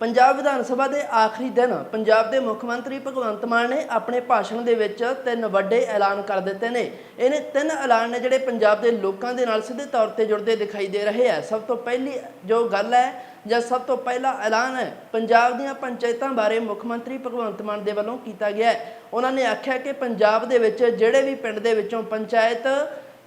ਪੰਜਾਬ ਵਿਧਾਨ ਸਭਾ ਦੇ ਆਖਰੀ ਦਿਨ ਪੰਜਾਬ ਦੇ ਮੁੱਖ ਮੰਤਰੀ ਭਗਵੰਤ ਮਾਨ ਨੇ ਆਪਣੇ ਭਾਸ਼ਣ ਦੇ ਵਿੱਚ ਤਿੰਨ ਵੱਡੇ ਐਲਾਨ ਕਰ ਦਿੱਤੇ ਨੇ। ਇਹਨੇ ਤਿੰਨ ਐਲਾਨ ਨੇ ਜਿਹੜੇ ਪੰਜਾਬ ਦੇ ਲੋਕਾਂ ਦੇ ਨਾਲ ਸਿੱਧੇ ਤੌਰ ਤੇ ਜੁੜਦੇ ਦਿਖਾਈ ਦੇ ਰਹੇ ਆ। ਸਭ ਤੋਂ ਪਹਿਲੀ ਜੋ ਗੱਲ ਹੈ ਜਾਂ ਸਭ ਤੋਂ ਪਹਿਲਾ ਐਲਾਨ ਹੈ, ਪੰਜਾਬ ਦੀਆਂ ਪੰਚਾਇਤਾਂ ਬਾਰੇ ਮੁੱਖ ਮੰਤਰੀ ਭਗਵੰਤ ਮਾਨ ਦੇ ਵੱਲੋਂ ਕੀਤਾ ਗਿਆ ਹੈ। ਉਹਨਾਂ ਨੇ ਆਖਿਆ ਕਿ ਪੰਜਾਬ ਦੇ ਵਿੱਚ ਜਿਹੜੇ ਵੀ ਪਿੰਡ ਦੇ ਵਿੱਚੋਂ ਪੰਚਾਇਤ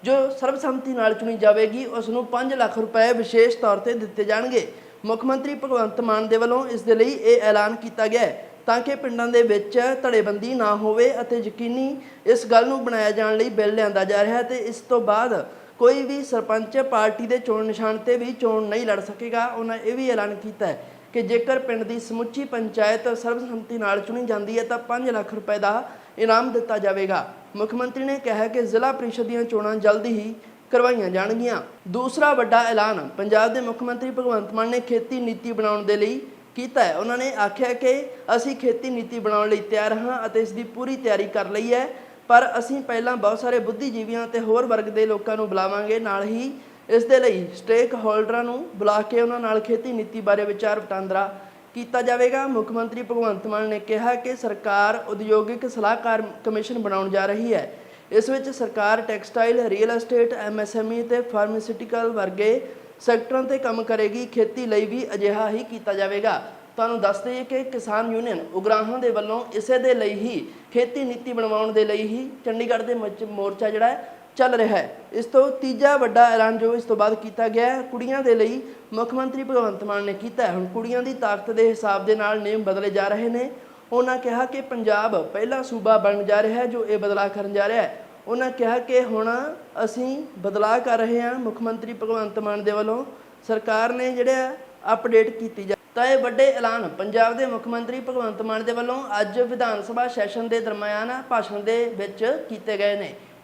ਜੋ ਸਰਬਸੰਮਤੀ ਨਾਲ ਚੁਣੀ ਜਾਵੇਗੀ ਉਸ ਨੂੰ 5 ਲੱਖ ਰੁਪਏ ਵਿਸ਼ੇਸ਼ ਤੌਰ ਤੇ ਦਿੱਤੇ ਜਾਣਗੇ। ਮੁੱਖ ਮੰਤਰੀ ਭਗਵੰਤ ਮਾਨ ਦੇ ਵੱਲੋਂ ਇਸ ਦੇ ਲਈ ਇਹ ਐਲਾਨ ਕੀਤਾ ਗਿਆ ਹੈ ਤਾਂ ਕਿ ਪਿੰਡਾਂ ਦੇ ਵਿੱਚ ਧੜੇਬੰਦੀ ਨਾ ਹੋਵੇ ਅਤੇ ਯਕੀਨੀ ਇਸ ਗੱਲ ਨੂੰ ਬਣਾਇਆ ਜਾਣ ਲਈ ਬਿੱਲ ਲਿਆਂਦਾ ਜਾ ਰਿਹਾ ਹੈ ਤੇ ਇਸ ਤੋਂ ਬਾਅਦ ਕੋਈ ਵੀ ਸਰਪੰਚ ਪਾਰਟੀ ਦੇ ਚੋਣ ਨਿਸ਼ਾਨ ਤੇ ਵੀ ਚੋਣ ਨਹੀਂ ਲੜ ਸਕੇਗਾ। ਉਹਨਾਂ ਇਹ ਵੀ ਐਲਾਨ ਕੀਤਾ ਹੈ ਕਿ ਜੇਕਰ ਪਿੰਡ ਦੀ ਸਮੁੱਚੀ ਪੰਚਾਇਤ ਸਰਬਸੰਮਤੀ ਨਾਲ ਚੁਣੀ ਜਾਂਦੀ ਹੈ ਤਾਂ 5 ਲੱਖ ਰੁਪਏ ਦਾ ਇਨਾਮ ਦਿੱਤਾ ਜਾਵੇਗਾ। ਮੁੱਖ ਮੰਤਰੀ ਨੇ ਕਿਹਾ ਕਿ ਜ਼ਿਲ੍ਹਾ ਪ੍ਰੀਸ਼ਦ ਦੀਆਂ ਚੋਣਾਂ ਜਲਦੀ ਹੀ ਕਰਵਾਈਆਂ ਜਾਣਗੀਆਂ। ਦੂਸਰਾ ਵੱਡਾ ਐਲਾਨ ਪੰਜਾਬ ਦੇ ਮੁੱਖ ਮੰਤਰੀ ਭਗਵੰਤ ਮਾਨ ਨੇ ਖੇਤੀ ਨੀਤੀ ਬਣਾਉਣ ਦੇ ਲਈ ਕੀਤਾ ਹੈ। ਉਹਨਾਂ ਨੇ ਆਖਿਆ ਕਿ ਅਸੀਂ ਖੇਤੀ ਨੀਤੀ ਬਣਾਉਣ ਲਈ ਤਿਆਰ ਹਾਂ ਅਤੇ ਇਸ ਦੀ ਪੂਰੀ ਤਿਆਰੀ ਕਰ ਲਈ ਹੈ। ਪਰ ਅਸੀਂ ਪਹਿਲਾਂ ਬਹੁਤ ਸਾਰੇ ਬੁੱਧੀਜੀਵੀਆਂ ਤੇ ਹੋਰ ਵਰਗ ਦੇ ਲੋਕਾਂ ਨੂੰ ਬੁਲਾਵਾਂਗੇ। ਨਾਲ ਹੀ ਇਸ ਦੇ ਲਈ ਸਟੇਕ ਹੋਲਡਰਾਂ ਨੂੰ ਬੁਲਾ ਕੇ ਉਹਨਾਂ ਨਾਲ ਖੇਤੀ ਨੀਤੀ ਬਾਰੇ ਵਿਚਾਰ ਵਟਾਂਦਰਾ ਕੀਤਾ ਜਾਵੇਗਾ। ਮੁੱਖ ਮੰਤਰੀ ਭਗਵੰਤ ਮਾਨ ਨੇ ਕਿਹਾ ਕਿ ਸਰਕਾਰ ਉਦਯੋਗਿਕ ਸਲਾਹਕਾਰ ਕਮਿਸ਼ਨ ਬਣਾਉਣ ਜਾ ਰਹੀ ਹੈ। ਇਸ ਵਿੱਚ ਸਰਕਾਰ ਟੈਕਸਟਾਈਲ, ਰੀਅਲ ਐਸਟੇਟ, ਐਮਐਸਐਮਈ ਤੇ ਫਾਰਮਾਸਿਊਟੀਕਲ ਵਰਗੇ ਸੈਕਟਰਾਂ ਤੇ ਕੰਮ ਕਰੇਗੀ। ਖੇਤੀ ਲਈ ਵੀ ਅਜਿਹਾ ਹੀ ਕੀਤਾ ਜਾਵੇਗਾ। ਤੁਹਾਨੂੰ ਦੱਸ ਦਈਏ ਕਿ ਕਿਸਾਨ ਯੂਨੀਅਨ ਉਗਰਾਹਾਂ ਦੇ ਵੱਲੋਂ ਇਸੇ ਦੇ ਲਈ ਹੀ ਖੇਤੀ ਨੀਤੀ ਬਣਵਾਉਣ ਦੇ ਲਈ ਹੀ ਚੰਡੀਗੜ੍ਹ ਦੇ ਵਿੱਚ ਮੋਰਚਾ ਜਿਹੜਾ ਹੈ, ਚੱਲ ਰਿਹਾ ਹੈ। ਇਸ ਤੋਂ ਤੀਜਾ ਵੱਡਾ ਐਲਾਨ ਜੋ ਇਸ ਤੋਂ ਬਾਅਦ ਕੀਤਾ ਗਿਆ ਕੁੜੀਆਂ ਦੇ ਲਈ ਮੁੱਖ ਮੰਤਰੀ ਭਗਵੰਤ ਮਾਨ ਨੇ ਕੀਤਾ ਹੁਣ ਕੁੜੀਆਂ ਦੀ ਤਾਕਤ ਦੇ ਹਿਸਾਬ ਦੇ ਨਾਲ ਨਿਯਮ ਬਦਲੇ ਜਾ ਰਹੇ ਨੇ। ਉਹਨਾਂ ਕਿਹਾ ਕਿ ਪੰਜਾਬ ਪਹਿਲਾ ਸੂਬਾ ਬਣ ਜਾ ਰਿਹਾ ਹੈ ਜੋ ਇਹ ਬਦਲਾਅ ਕਰਨ ਜਾ ਰਿਹਾ ਹੈ। ਉਹਨਾਂ ਕਿਹਾ ਕਿ ਹੁਣ ਅਸੀਂ ਬਦਲਾਅ ਕਰ ਰਹੇ ਹਾਂ ਮੁੱਖ ਮੰਤਰੀ ਭਗਵੰਤ ਮਾਨ ਦੇ ਵੱਲੋਂ। ਸਰਕਾਰ ਨੇ ਜਿਹੜਾ ਅਪਡੇਟ ਕੀਤੀ ਜਾ ਤਾਂ ਇਹ ਵੱਡੇ ਐਲਾਨ ਪੰਜਾਬ ਦੇ ਮੁੱਖ ਮੰਤਰੀ ਭਗਵੰਤ ਮਾਨ ਦੇ ਵੱਲੋਂ ਅੱਜ ਵਿਧਾਨ ਸਭਾ ਸੈਸ਼ਨ ਦੇ ਦਰਮਿਆਨ ਭਾਸ਼ਣ ਦੇ ਵਿੱਚ ਕੀਤੇ ਗਏ ਨੇ।